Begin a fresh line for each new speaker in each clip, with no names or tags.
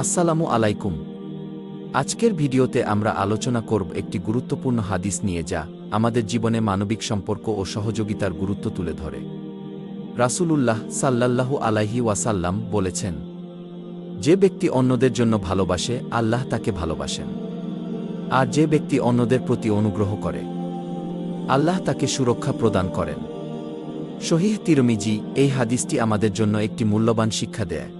আসসালামু আলাইকুম। আজকের ভিডিওতে আমরা আলোচনা করব একটি গুরুত্বপূর্ণ হাদিস নিয়ে যা আমাদের জীবনে মানবিক সম্পর্ক ও সহযোগিতার গুরুত্ব তুলে ধরে। রাসূলুল্লাহ সাল্লাল্লাহু আলাইহি ওয়াসাল্লাম বলেছেন, যে ব্যক্তি অন্যদের জন্য ভালোবাসে, আল্লাহ তাকে ভালোবাসেন। আর যে ব্যক্তি অন্যদের প্রতি অনুগ্রহ করে, আল্লাহ তাকে সুরক্ষা প্রদান করেন। শহীদ তিরমিজি এই হাদিসটি আমাদের জন্য একটি মূল্যবান শিক্ষা দেয়।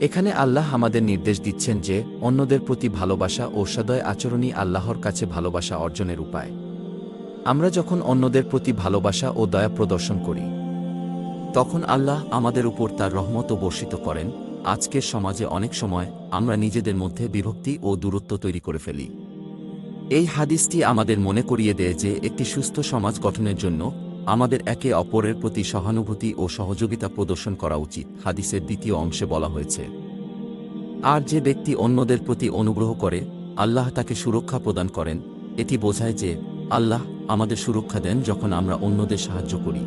এখানে আল্লাহ আমাদের নির্দেশ দিচ্ছেন যে, অন্যদের প্রতি ভালোবাসা ও সদয় আচরণই আল্লাহর কাছে ভালোবাসা অর্জনের উপায়। আমরা যখন অন্যদের প্রতি ভালোবাসা ও দয়া প্রদর্শন করি, তখন আল্লাহ আমাদের উপর তার রহমত বর্ষিত করেন। আজকের সমাজে অনেক সময় আমরা নিজেদের মধ্যে বিভক্তি ও দূরত্ব তৈরি করে ফেলি। এই হাদিসটি আমাদের মনে করিয়ে দেয় যে, একটি সুস্থ সমাজ গঠনের জন্য আমাদের একে অপরের প্রতি সহানুভূতি ও সহযোগিতা প্রদর্শন করা উচিত, হাদিসের দ্বিতীয় অংশে বলা হয়েছে। আর যে ব্যক্তি অন্যদের প্রতি অনুগ্রহ করে, আল্লাহ তাকে সুরক্ষা প্রদান করেন, এটি বোঝায় যে, আল্লাহ আমাদের সুরক্ষা দেন যখন আমরা অন্যদের সাহায্য করি।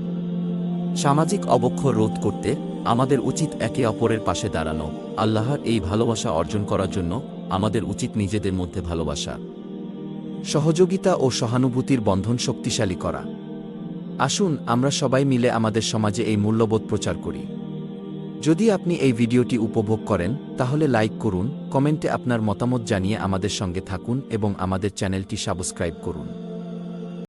সামাজিক অবক্ষয় রোধ করতে আমাদের উচিত একে অপরের পাশে দাঁড়ানো, আল্লাহর এই ভালোবাসা অর্জন করার জন্য আমাদের উচিত নিজেদের মধ্যে ভালোবাসা। সহযোগিতা ও সহানুভূতির বন্ধন শক্তিশালী করা। আসুন, আমরা সবাই মিলে আমাদের সমাজে এই মূল্যবোধ প্রচার করি। যদি আপনি এই ভিডিওটি উপভোগ করেন, তাহলে লাইক করুন, কমেন্টে আপনার মতামত জানিয়ে আমাদের সঙ্গে থাকুন এবং আমাদের চ্যানেলটি সাবস্ক্রাইব করুন।